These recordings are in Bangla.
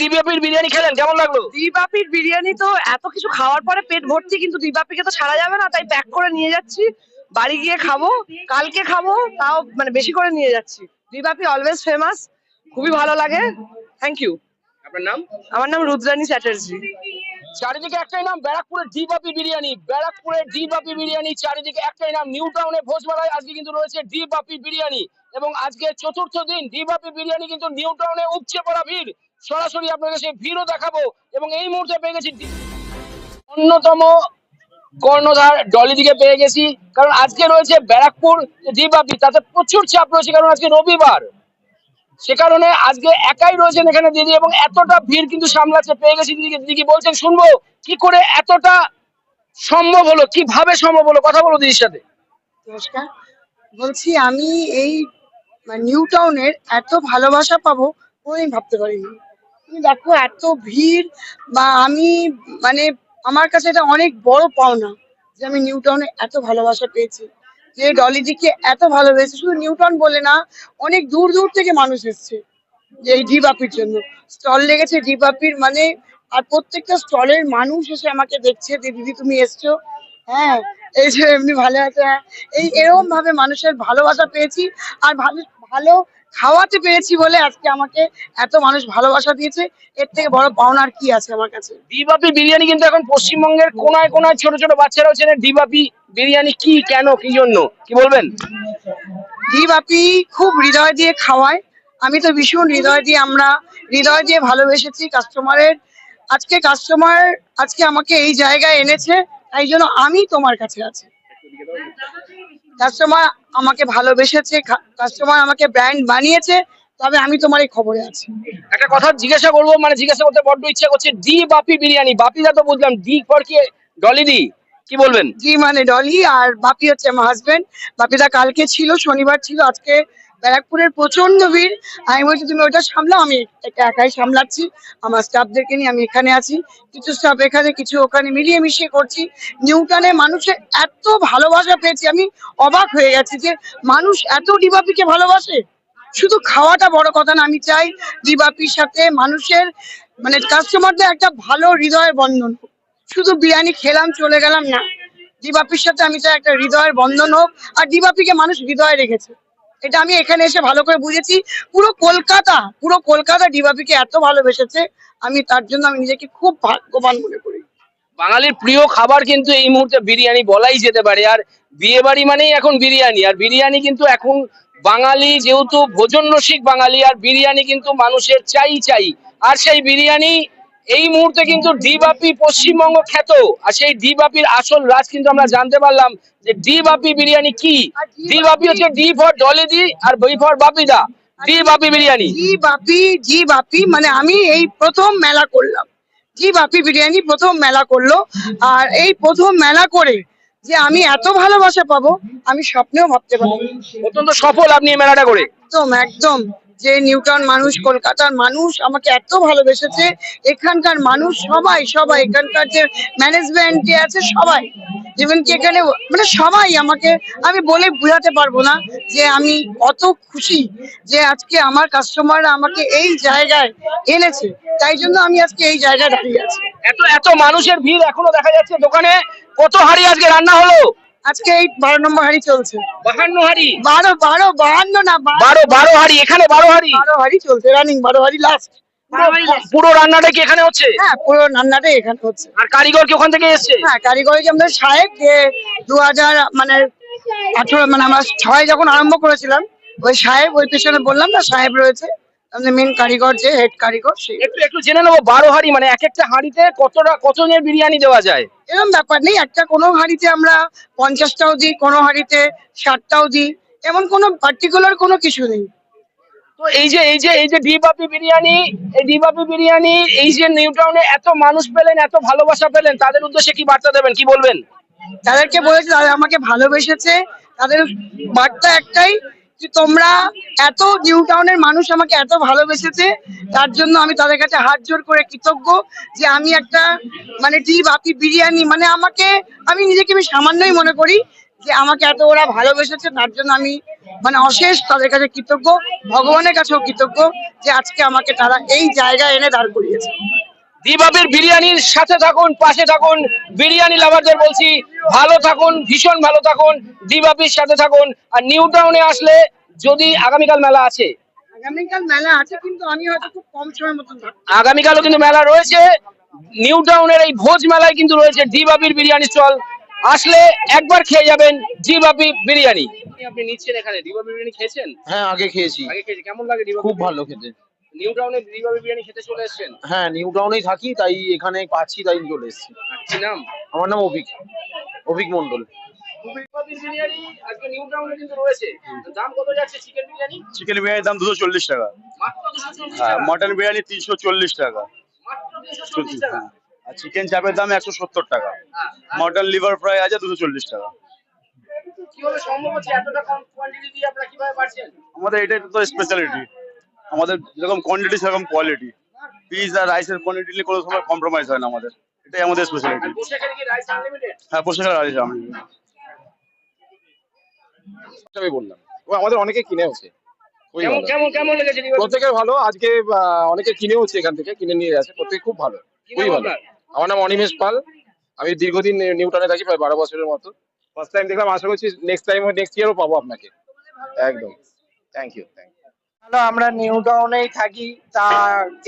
ডিবিএপির বিরিয়ানি খেলেন কেমন লাগল? দিবাপির বিরিয়ানি তো এত কিছু খাওয়ার পরে পেট ভর্তি কিন্তু দিবাপিকে তো ছাড়া যাবে না তাই প্যাক করে নিয়ে যাচ্ছি। বাড়ি গিয়ে খাব কালকে খাব তাও মানে বেশি করে নিয়ে যাচ্ছি। দিবাপি অলওয়েজ ফেমাস খুবই ভালো লাগে। থ্যাংক ইউ আপনার নাম? আমার নাম রুদ্রানী চ্যাটার্জি। চারিদিকে একটাই নাম ব্যারাকপুরের ডিবাপি বিরিয়ানি ব্যারাকপুরের ডিবাপি বিরিয়ানি চারিদিকে একটাই নাম নিউ টাউনে আজকে কিন্তু রয়েছে ডিবাপি বিরিয়ানি। এবং আজকে চতুর্থ দিন ডিবাপি বিরিয়ানি কিন্তু নিউ টাউনে উপচে পড়া ভিড়। সরাসরি আপনাদের সেই ভিড়ও দেখাবো এবং এই মুহূর্তে পেয়ে গেছি অন্যতম কর্ণধার ডলি দিকে পেয়ে গেছি, কারণ আজকে রয়েছে ব্যারাকপুর ডিবাপি তাতে প্রচুর চাপ রয়েছে, কারণ আজকে রবিবার। সে কারণে আজকে একাই রয়েছেন এখানে দিদি এবং এতটা ভিড় কিন্তু সামলাচ্ছে, পেয়ে গেছি দিদিকে দিদি কি বলছেন, শুনব, কি করে এতটা সম্ভব হলো, কীভাবে সম্ভব হলো? কথা বলো দিদির সাথে। নমস্কার। বলছি, আমি এই নিউ টাউনের এত ভালোবাসা পাবো, কোনোদিন ভাবতে পারিনি। তুমি দেখো, এত ভিড়, বা আমি মানে আমার কাছে এটা অনেক বড় পাওনা যে আমি নিউ টাউনে এত ভালোবাসা পেয়েছি। যে ডলিদিকে এত ভালোবেসে, শুধু নিউ টাউন বলে না, অনেক দূর দূর থেকে মানুষ এসছে যে এই ডিবাপির জন্য। স্টল লেগেছে ডিবাপির মানে আর প্রত্যেকটা স্টলের মানুষ এসে আমাকে দেখছে যে, দিদি, তুমি এসছো? হ্যাঁ এই যে এমনি ভালো আছে হ্যাঁ। এই এরকম ভাবে মানুষের ভালোবাসা পেয়েছি, আর ভালো ভালো খাওয়াতে পেরেছি বলে আজকে আমাকে এত মানুষ ভালোবাসা দিয়েছে। এর থেকে বড় পাওনার কি আছে আমার কাছে? ডিবাপি বিরিয়ানি কিন্তু এখন পশ্চিমবঙ্গের কোনায় কোনায় ছোট ছোট বাচ্চারাও চেনে ডিবাপি বিরিয়ানি কি কেন কি জন্য? কি বলবেন? ডিবাপি খুব হৃদয় দিয়ে খাওয়ায়। আমি তো ভীষণ হৃদয় দিয়ে আমরা হৃদয় দিয়ে ভালোবেসেছি কাস্টমারের। আজকে কাস্টমার আজকে আমাকে এই জায়গায় এনেছে তাই জন্য আমি তোমার কাছে আছি। কাস্টমার আমাকে ভালোবেসেছে কাস্টমার আমাকে ব্র্যান্ড বানিয়েছে তবে আমি তোমার এই খবরে আছি। একটা কথা জিজ্ঞাসা করব মানে জিজ্ঞাসা করতে বড্ড ইচ্ছা করছে ডি বাপি বিরিয়ানি বাপিদা তো বুঝলাম ডি ফর কি ডলি ডি কি বলবেন? জি মানে ডলি আর বাপি হচ্ছে আমার হাজবেন্ড বাপিদা কালকে ছিল শনিবার ছিল আজকে ব্যারাকপুরের প্রচণ্ড ভিড়। আমি বলছি, তুমি ওটা সামলাও, আমি এটা একাই সামলাচ্ছি। আমার স্টাফদেরকে নিয়ে আমি এখানে আছি। কিছু স্টাফ এখানে, কিছু ওখানে মিলিয়ে মিশিয়ে করছি। নিউটনে মানুষের এত ভালোবাসা পেয়েছি, আমি অবাক হয়ে গেছি যে মানুষ এত ডিবাপিকে ভালোবাসে। শুধু খাওয়াটা বড় কথা না, আমি চাই ডিবাপির সাথে মানুষের মানে কাস্টমারদের একটা ভালো হৃদয়ের বন্ধন শুধু বিরিয়ানি খেলাম, চলে গেলাম না। ডিবাপির সাথে আমি চাই একটা হৃদয়ের বন্ধন হোক। আর ডিবাপিকে মানুষ হৃদয়ে রেখেছে। এটা আমি এখানে এসে ভালো করে বুঝেছি। পুরো কলকাতা পুরো কলকাতা ডিবাপিকে এত ভালোবেসেছে, আমি তার জন্য আমি নিজেকে খুব ভাগ্যবান মনে করি। বাঙালির প্রিয় খাবার কিন্তু এই মুহূর্তে বিরিয়ানি বলাই যেতে পারে, আর বিয়ে বাড়ি মানেই এখন বিরিয়ানি, আর বিরিয়ানি কিন্তু এখন বাঙালি যেহেতু ভোজন রসিক বাঙালি, আর বিরিয়ানি কিন্তু মানুষের চাই চাই। আর সেই বিরিয়ানি এই মুহূর্তে কিন্তু ডিবাপি পশ্চিমবঙ্গ খ্যাত। আর সেই ডিবাপির আসল রাজ কিন্তু আমরা জানতে পারলাম যে ডিবাপি বিরিয়ানি কি? ডিবাপি হচ্ছে ডি ফর ডলিদি আর বই ফর বাপিদা। ডিবাপি বিরিয়ানি। জি বাপি জি বাপি মানে আমি এই প্রথম মেলা করলাম। জি বাপি বিরিয়ানি প্রথম মেলা করল। আর এই প্রথম মেলা করে যে আমি এত ভালোবাসা পাবো আমি স্বপ্নেও ভাবতে পারি অত্যন্ত সফল আপনি এই মেলাটা করে। একদম একদম। যে নিউটাউন মানুষ কলকাতার মানুষ আমাকে এত ভালোবেসেছে এখানকার মানুষ সবাই সবাই এখানকার যে ম্যানেজমেন্ট যে আছে সবাই ইভেন কি এখানে মানে সবাই আমাকে আমি বলে বোঝাতে পারব না যে আমি অত খুশি যে আজকে আমার কাস্টমাররা আমাকে এই জায়গায় এনেছে। তাই জন্য আমি আজকে এই জায়গায় দাঁড়িয়ে আছি। এত এত মানুষের ভিড় এখনও দেখা যাচ্ছে দোকানে। কত হাড়ি আজকে রান্না হলো? আজকে এই বারো নম্বর হাড়ি চলছে। বাহান্ন হাড়ি? বারো বারো বাহান্ন না বারো। বারো হাড়ি এখানে বারো হাড়ি? বারো হাড়ি চলছে রানিং বারো হাড়ি লাস্ট পুরো- রান্নাটা কি এখানে হচ্ছে? হ্যাঁ পুরো রান্নাটাই এখানে হচ্ছে। আর কারিগর কি ওখান থেকে এসছে? হ্যাঁ কারিগরি যে আমাদের সাহেব যে দু হাজার মানে আঠারো মানে আমরা ছয় যখন আরম্ভ করেছিলাম ওই সাহেব ওই পেছনে বললাম না সাহেব রয়েছে। মেন কারিগর যে হেড কারিগর সেই একটু একটু জেনে নেব বারো হাড়ি মানে এক একটা হাঁড়িতে কতটা কতজনের বিরিয়ানি দেওয়া যায়? এরকম ব্যাপার নেই একটা কোনো হাঁড়িতে আমরা পঞ্চাশটাও দিই কোনো হাঁড়িতে ষাটটাও দিই এমন কোনো পার্টিকুলার কোনো কিছু নেই। তো এই যে এই যে এই যে ডিবাপি বিরিয়ানি এই ডিবাপি বিরিয়ানি এই যে নিউ টাউনে এত মানুষ পেলেন এত ভালোবাসা পেলেন তাদের উদ্দেশ্যে কি বার্তা দেবেন কি বলবেন? তাদেরকে বলেছে তারা আমাকে ভালোবেসেছে তাদের বার্তা একটাই যে তোমরা এত নিউ টাউনের মানুষ আমাকে এত ভালোবেসেছে, তার জন্য আমি তাদের কাছে হাত জোর করে কৃতজ্ঞ যে আমি একটা মানে ডি বাপি বিরিয়ানি মানে আমাকে, আমি নিজেকে আমি সামান্যই মনে করি যে আমাকে এত ওরা ভালোবেসেছে, তার জন্য আমি মানে অশেষ তাদের কাছে কৃতজ্ঞ, ভগবানের কাছেও কৃতজ্ঞ যে আজকে আমাকে তারা এই জায়গায় এনে দাঁড় করিয়েছে। দিবাপির বিরিয়ানির সাথে থাকুন পাশে থাকুন। বিরিয়ানি লাভারদের বলছি ভালো থাকুন ভীষণ ভালো থাকুন দিবাপির সাথে থাকুন। আর নিউ টাউনে আসলে যদি আগামীকাল মেলা আছে আগামীকাল মেলা আছে কিন্তু আমি হয়তো খুব কম সময়ের মতন আগামীকালও কিন্তু মেলা রয়েছে। নিউ টাউনের এই ভোজ মেলায় কিন্তু রয়েছে দিবাপির বিরিয়ানি স্টল। আসলে একবার খেয়ে যাবেন দিবাপি বিরিয়ানি। আপনি নিচ্ছেন এখানে? দিবাপি বিরিয়ানি খেয়েছেন? হ্যাঁ আগে খেয়েছি। আগে খেয়েছি। কেমন লাগে খুব ভালো খেতে। নিউ টাউনে বিরিয়ানি খেতে চলে এসেছেন? হ্যাঁ নিউ টাউনেই থাকি তাই এখানে পাচ্ছি তাই চলে এসেছি। কি নাম? আমার নাম অভিক। অভিক মন্ডল বিরিয়ানি আজকে নিউ টাউনে কিন্তু রয়েছে। দাম কত যাচ্ছে চিকেন বিরিয়ানি? চিকেন বিরিয়ানির দাম দুশো চল্লিশ টাকা। মটন বিরিয়ানি তিনশো চল্লিশ টাকা। আর চিকেন চাপের দাম একশো সত্তর টাকা। হ্যাঁ, মটন লিভার ফ্রাই আছে দুশো চল্লিশ টাকা। কীভাবে সম্ভব হচ্ছে? এতটা কম কোয়ান্টিটি দিয়ে আপনারা কীভাবে পাচ্ছেন আমাদের এটাই তো স্পেশালিটি আমাদের যেরকম কোয়ান্টিটি সেরকম কোয়ালিটি পিস আর রাইসের কোয়ান্টিটি নিয়ে কোনো সময় কম্প্রোমাইজ হয় না আমাদের। এটাই আমাদের স্পেশালিটি হ্যাঁ পোশাকের রাইস আমি আমি বললাম। আমাদের অনেকে কেমন কেমন কেমন লেগেছে প্রত্যেকের ভালো। আজকে অনেকে কিনেওছে এখান থেকে কিনে নিয়ে গেছে। প্রত্যেকে খুব ভালো। খুবই ভালো। আমার নাম অনিমেষ পাল। আমি দীর্ঘদিন নিউটনে থাকি প্রায় বারো বছরের মতো। ফার্স্ট টাইম দেখলাম আশা করছি নেক্সট টাইম নেক্সট ইয়ারও পাবো আপনাকে। একদম। Thank you thank you hello আমরা নিউ টাউনেই থাকি তা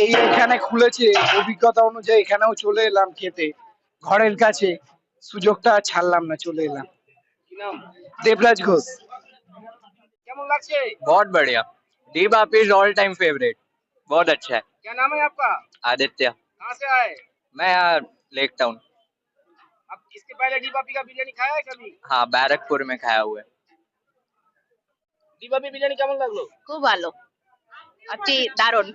এই এখানে খুলেছে অভিজ্ঞতা অনুযায়ী এখানেও চলে এলাম খেতে ঘরের কাছে সুযোগটা আর ছাড়লাম না চলে এলাম কি নাম দেবরাজ ঘোষ কেমন লাগছে बहुत बढ़िया डी बाप इज ऑल टाइम फेवरेट बहुत अच्छा है क्या नाम है आपका आदित्य कहाँ से आए मैं यार लेक टाउन आप इसके पहले डीबापी का बिरयानी खाया है कभी हाँ बैरकपुर में खाया हुआ है डीबापी बिरयानी কেমন লাগলো খুব ভালো অতি দারুণ।